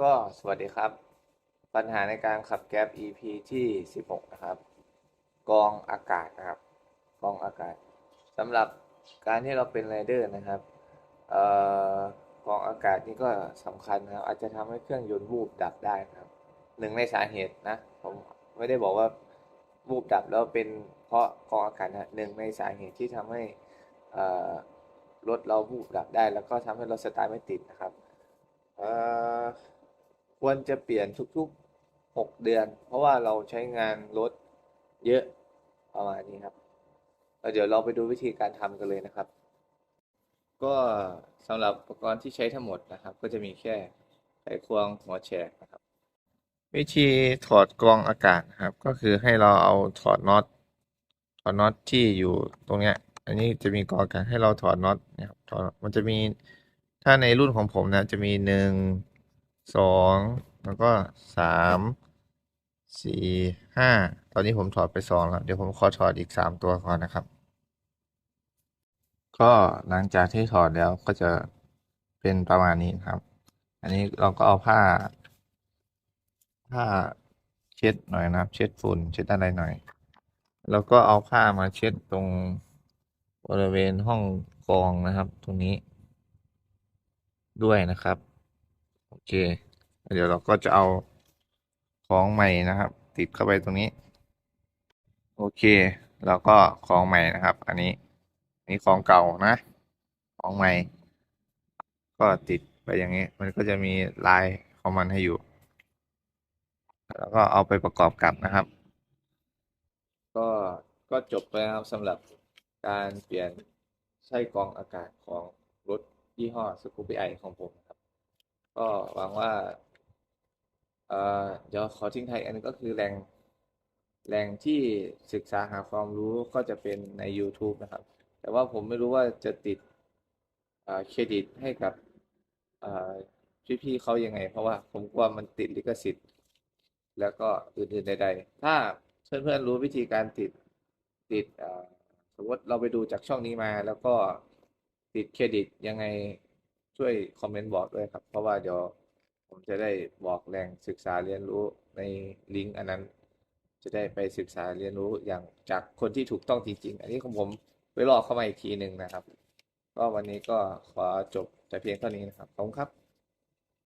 ก็สวัสดีครับ ปัญหาในการขับแก๊ป EP ที่ 16 นะครับ กองอากาศนะครับ กองอากาศสำหรับการที่เราเป็นไรเดอร์นะครับเอ่อกองอากาศนี่ก็สำคัญนะครับ อาจจะทำให้เครื่องยนต์วูบดับได้นะครับหนึ่งในสาเหตุนะ ผมไม่ได้บอกว่าวูบดับแล้วเป็นเพราะกองอากาศนะหนึ่งในสาเหตุที่ทำให้เอ่อรถเราวูบดับได้ แล้วก็ทำให้รถสตาร์ทไม่ติดนะครับเอ่อ ควรจะเปลี่ยนทุกๆ 6 เดือน เพราะว่าเราใช้งานรถเยอะประมาณนี้ครับเดี๋ยวเราไปดูวิธีการทำกันเลยนะครับ ก็สำหรับอุปกรณ์ที่ใช้ทั้งหมดนะครับ ก็จะมีแค่ไขควงหัวแฉกนะครับ วิธีถอดกรองอากาศครับ ก็คือให้เราเอาถอดน็อตถอดน็อตที่อยู่ตรงเนี้ย อันนี้จะมีกรองอากาศให้เราถอดน็อตนะครับถอดมันจะมีถ้าในรุ่นของผมนะจะมีหนึ่ง สองแล้วก็สามสี่ห้าตอนนี้ผมถอดไปสองแล้วเดี๋ยวผมขอถอดอีกสามตัวก่อนนะครับ ก็หลังจากที่ถอดแล้วก็จะเป็นประมาณนี้นครับ อันนี้เราก็เอาผ้า ผ้าเช็ดหน่อยนะครับ เช็ดฝุ่นเช็ดอะไรหน่อย แล้วก็เอาผ้ามาเช็ดตรงบริเวณห้องกองนะครับ ตรงนี้ด้วยนะครับ เค เดี๋ยวเราก็จะเอาของใหม่นะครับ ติดเข้าไปตรงนี้ โอเคแล้วก็ของใหม่นะครับ อันนี้อันนี้ของเก่านะของใหม่ ก็ติดไปอย่างนี้ มันก็จะมีลายของมันให้อยู่ แล้วก็เอาไปประกอบกับนะครับ ก็ก็จบไปนะครับสำหรับการเปลี่ยนไส้กรองอากาศของรถยี่ห้อสกูปี้ไอของผม ก็หวังว่าเอ่อเดี๋ยวขอทิ้งไทายอันนึงก็คือแหล่งแหล่งที่ศึกษาหาความรู้ก็จะเป็นใน YouTube นะครับ แต่ว่าผมไม่รู้ว่าจะติดเครดิตให้กับเอ่พี่ๆเขายังไง เพราะว่าผมกลัวมันติดลิขสิทธิ์ แล้วก็อื่นๆใด ๆ ถ้าเพื่อนๆรู้วิธีการติดติดสมมติเราไปดูจากช่องนี้มาแล้วก็ติดเครดิตยังไง ช่วยคอมเมนต์บอกด้วยครับ เพราะว่าเดี๋ยวผมจะได้บอกแหล่งศึกษาเรียนรู้ในลิงก์อันนั้น จะได้ไปศึกษาเรียนรู้อย่างจากคนที่ถูกต้องจริงๆ อันนี้ของผมไปลอกเข้ามาอีกทีหนึ่งนะครับ ก็วันนี้ก็ขอจบแต่เพียงเท่านี้นะครับ ขอบคุณครับ